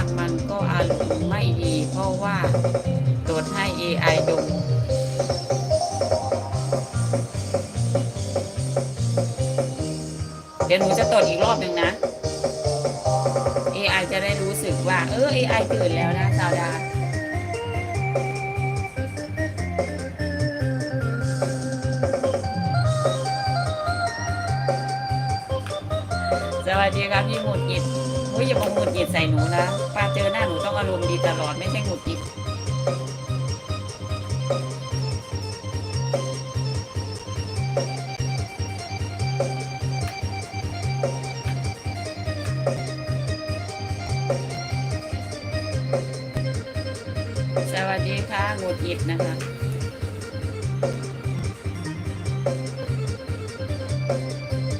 ากๆมันก็อารมณ์ไม่ดี เพราะว่าโดดให้ AI ดูเดี๋ยวหนูจะตรวจอีกรอบหนึ่งนะ AI จะได้รู้สึกว่า เออ AI ตื่นแล้วนะสาวดาสวัสดีครับพี่หมุดหงิดเฮ้ ยอย่ามาหมุดหงิดใส่หนูนะป้าเจอหน้าหนูต้องอารมณ์ดีตลอดไม่ใช่หงุดหงิดสวัสดีค่ะหงุดหงิดนะคะ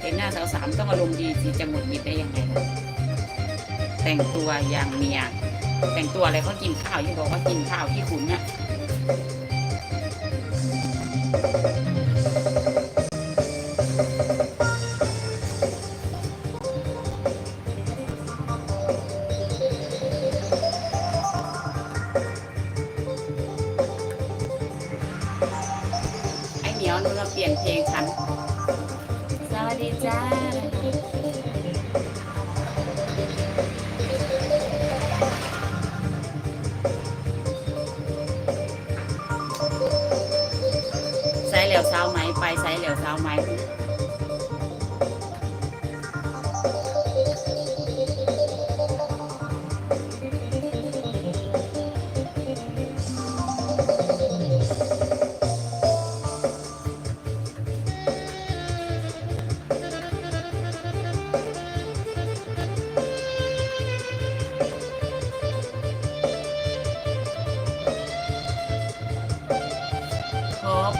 เห็นหน้าสาวสามต้องอารมณ์ดีสิจะหงุดหงิดได้ยังไง แต่งตัวอย่างเมีย แต่งตัวอะไรเขากินข้าวยังบอกว่ากินข้าวที่ขุนเนี่ยไอ้เหนียวหนูเราเปลี่ยนเพลงคันสวัสดีจ้า เหลียวเช้าไหมไปใส่เหลียวเช้าไหม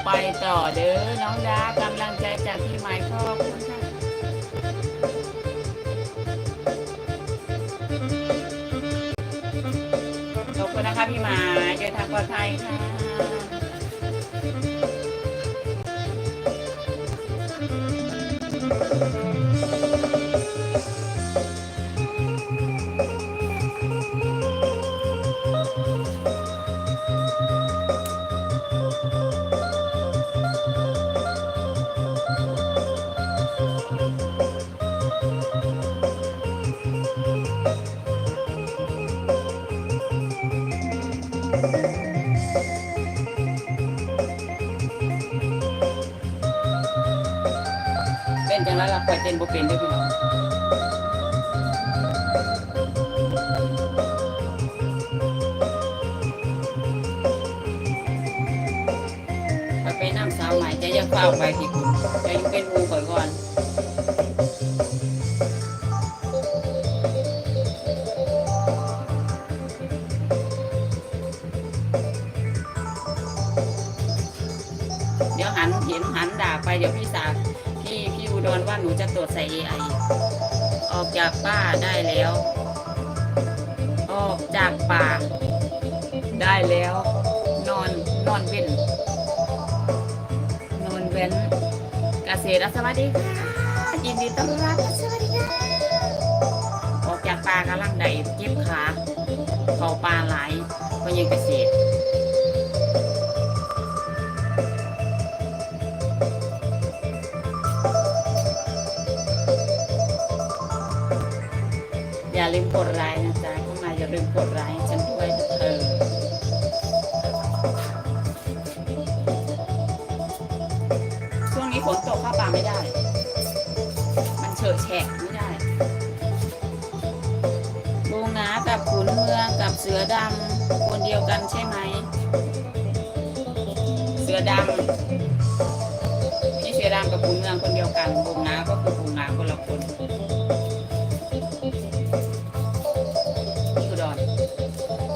ไปต่อเด้อน้องดากำลังใจจากพี่ไม้ขอบคุณค่ะขอบคุณนะคะพี่ไม้เดินทางปลอดภัยค่ะ เป็นจังไรล่ะคอยเต้นบ่เป็นเด้วยพี่น้องไปไปน้ำสาวใหม่จะยังเฝ้าไปที่คุณจะยู่เป็นมูก่อนก่อน นหันด่าไปเดี๋ยวพี่สาวพี่พี่อุดรว่าหนูจะตรวจใส่ AI ออกจากป้าได้แล้ว ออกจากป่า ได้แล้ว นอนนอนเว้นนอนเว้นเกษตรสวัสดีค่ะยินดีต้อนรับสวัสดีค่ะออกจากป่ากำลังใดเก็บขาเขาปลาไหลายก็ยังเกษตร ลืมกดไลค์นะจ๊ะเข้ามาอย่าลืมกดไลค์ฉันด้วยเธอช่วงนี้ฝนตกข้าป่าไม่ได้ มันเฉอะแฉะไม่ได้บูงากับขุนเมืองกับเสือดำคนเดียวกันใช่ไหม เสือดำนี่เสือดำกับขุนเมืองคนเดียวกันบูงาก็คือบูงาคนละคน Thank you.